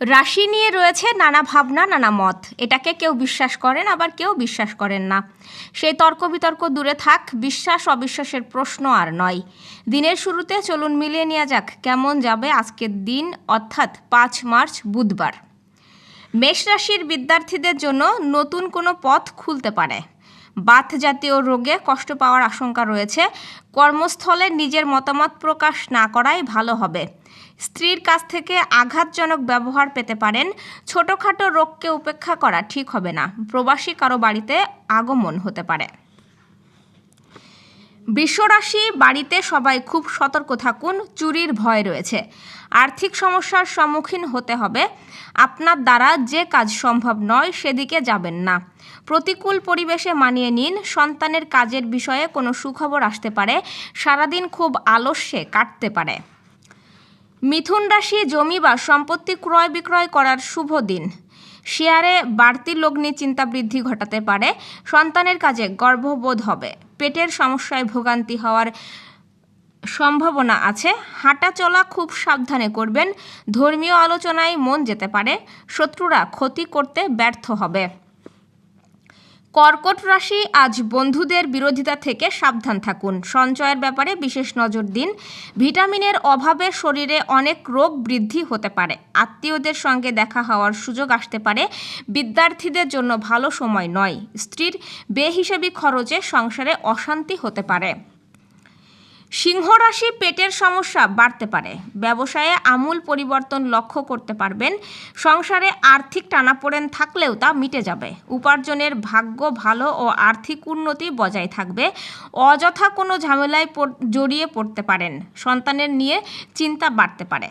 রাশি নিয়ে রয়েছে নানা ভাবনা, নানা মত। এটাকে কেউ বিশ্বাস করেন, আবার কেউ বিশ্বাস করেন না। সেই তর্ক বিতর্ক দূরে থাক, বিশ্বাস অবিশ্বাসের প্রশ্ন আর নয়। দিনের শুরুতে চলুন মিলিয়ে নেওয়া যাক, কেমন যাবে আজকের দিন, অর্থাৎ পাঁচ মার্চ, বুধবার। মেষ রাশির বিদ্যার্থীদের জন্য নতুন কোনো পথ খুলতে পারে। বাত জাতীয় রোগে কষ্ট পাওয়ার আশঙ্কা রয়েছে। কর্মস্থলে নিজের মতামত প্রকাশ না করাই ভালো হবে। স্ত্রীর কাছ থেকে আঘাতজনক ব্যবহার পেতে পারেন। ছোটোখাটো রোগকে উপেক্ষা করা ঠিক হবে না। প্রবাসী কারও বাড়িতে আগমন হতে পারে। বৃষরাশি বাড়িতে সবাই খুব সতর্ক থাকুন, চুরির ভয় রয়েছে। আর্থিক সমস্যার সম্মুখীন হতে হবে। আপনার দ্বারা যে কাজ সম্ভব নয়, সেদিকে যাবেন না। প্রতিকূল পরিবেশে মানিয়ে নিন, সন্তানের কাজের বিষয়ে কোনো সুখবর আসতে পারে, সারাদিন খুব আলস্যে কাটতে পারে। মিথুন রাশি জমি বা সম্পত্তি ক্রয় বিক্রয় করার শুভ দিন। শেয়ারে বাড়তি লগ্নি চিন্তা বৃদ্ধি ঘটাতে পারে, সন্তানের কাজে গর্ববোধ হবে। পেটের সমস্যায় ভোগান্তি হওয়ার সম্ভাবনা আছে। হাঁটা চলা খুব সাবধানে করবেন। ধর্মীয় আলোচনায় মন যেতে পারে। শত্রুরা ক্ষতি করতে ব্যর্থ হবে। কর্কট রাশি আজ বন্ধুদের বিরোধিতা থেকে সাবধান থাকুন। সঞ্চয়ের ব্যাপারে বিশেষ নজর দিন। ভিটামিনের অভাবে শরীরে অনেক রোগ বৃদ্ধি হতে পারে। আত্মীয়দের সঙ্গে দেখা হওয়ার সুযোগ আসতে পারে। বিদ্যার্থীদের জন্য ভালো সময় নয়। স্ত্রীর বেহিসেবি খরচে সংসারে অশান্তি হতে পারে। সিংহ রাশি পেটের সমস্যা বাড়তে পারে। ব্যবসায়ে আমূল পরিবর্তন লক্ষ্য করতে পারবেন। সংসারে আর্থিক টানাপোড়েন থাকলেও তা মিটে যাবে। উপার্জনের ভাগ্য ভালো ও আর্থিক উন্নতি বজায় থাকবে। অযথা কোনো ঝামেলায় জড়িয়ে পড়তে পারেন। সন্তানের নিয়ে চিন্তা বাড়তে পারে।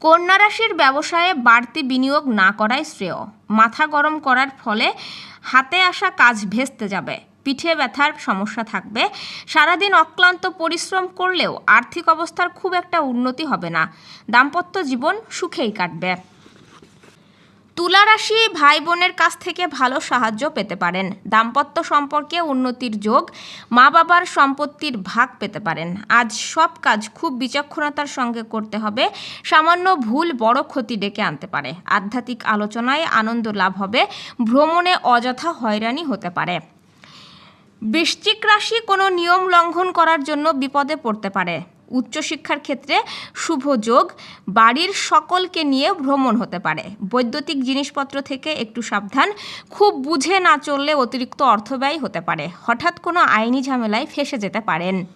কন্যা রাশির ব্যবসায়ে বাড়তি বিনিয়োগ না করাই শ্রেয়। মাথা গরম করার ফলে হাতে আসা কাজ ভেস্তে যাবে। পিঠে ব্যথার সমস্যা থাকবে। সারাদিন অক্লান্ত পরিশ্রম করলেও আর্থিক অবস্থার খুব একটা উন্নতি হবে না। দাম্পত্য জীবন সুখেই কাটবে। তুলা রাশি ভাই বোনের কাছ থেকে ভালো সাহায্য পেতে পারেন। দাম্পত্য সম্পর্কে উন্নতির যোগ, মা বাবার সম্পত্তির ভাগ পেতে পারেন। আজ সব কাজ খুব বিচক্ষণতার সঙ্গে করতে হবে। সামান্য ভুল বড় ক্ষতি ডেকে আনতে পারে। আধ্যাত্মিক আলোচনায় আনন্দ লাভ হবে। ভ্রমণে অযথা হয়রানি হতে পারে। বৃশ্চিক রাশি কোনো নিয়ম লঙ্ঘন করার জন্য বিপদে পড়তে পারে। উচ্চশিক্ষার ক্ষেত্রে শুভ যোগ, বাড়ির সকলকে নিয়ে ভ্রমণ হতে পারে। বৈদ্যুতিক জিনিসপত্র থেকে একটু সাবধান, খুব বুঝে না চললে অতিরিক্ত অর্থব্যয় হতে পারে। হঠাৎ কোনো আইনি ঝামেলায় ফেসে যেতে পারেন।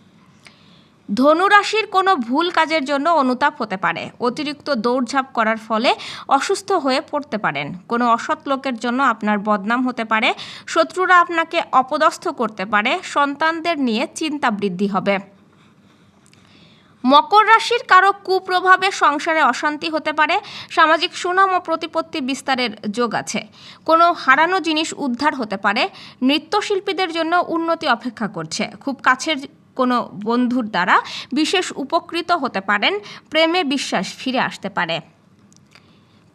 ধনুরাশির কোনো ভুল কাজের জন্য অনুতাপ হতে পারে। অতিরিক্ত দৌড়ঝাঁপ করার ফলে অসুস্থ হয়ে পড়তে পারেন। কোনো অসৎ লোকের জন্য আপনার বদনাম হতে পারে। শত্রুরা আপনাকে অপদস্থ করতে পারে। সন্তানদের নিয়ে চিন্তা বৃদ্ধি হবে। মকর রাশির কারও কুপ্রভাবে সংসারে অশান্তি হতে পারে। সামাজিক সুনাম ও প্রতিপত্তি বিস্তারের যোগ আছে। কোনো হারানো জিনিস উদ্ধার হতে পারে। নৃত্যশিল্পীদের জন্য উন্নতি অপেক্ষা করছে। খুব কাছের কোনো বন্ধুর দ্বারা বিশেষ উপকৃত হতে পারেন, প্রেমে বিশ্বাস ফিরে আসতে পারে।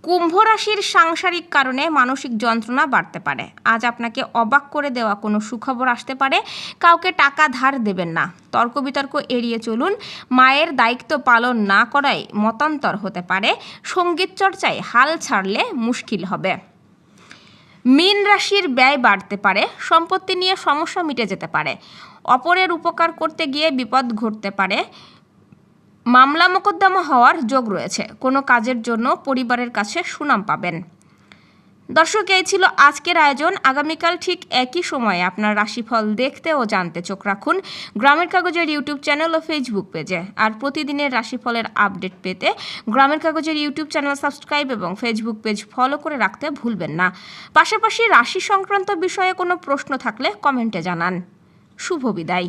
কুম্ভ রাশির সাংসারিক কারণে মানসিক যন্ত্রণা বাড়তে পারে। আজ আপনাকে অবাক করে দেওয়া কোনো সুখবর আসতে পারে, কাউকে টাকা ধার দেবেন না। তর্ক বিতর্ক এড়িয়ে চলুন, মায়ের দায়িত্ব পালন না করাই মতান্তর হতে পারে। সংগীত চর্চায় হাল ছাড়লে মুশকিল হবে। মীন রাশির ব্যয় বাড়তে পারে, সম্পত্তি নিয়ে সমস্যা মিটে যেতে পারে। অপরের উপকার করতে গিয়ে বিপদ ঘটতে পারে। মামলা মোকদ্দমা হওয়ার যোগ রয়েছে। কোনো কাজের জন্য পরিবারের কাছে সুনাম পাবেন। দর্শক, এই ছিল আজকের আয়োজন। আগামীকাল ঠিক একই সময়ে আপনার রাশিফল দেখতে ও জানতে চোখ রাখুন গ্রামের কাগজের ইউটিউব চ্যানেল ও ফেসবুক পেজে। আর প্রতিদিনের রাশিফলের আপডেট পেতে গ্রামের কাগজের ইউটিউব চ্যানেল সাবস্ক্রাইব এবং ফেসবুক পেজ ফলো করে রাখতে ভুলবেন না। পাশাপাশি রাশি সংক্রান্ত বিষয়ে কোনো প্রশ্ন থাকলে কমেন্টে জানান। শুভ বিদায়।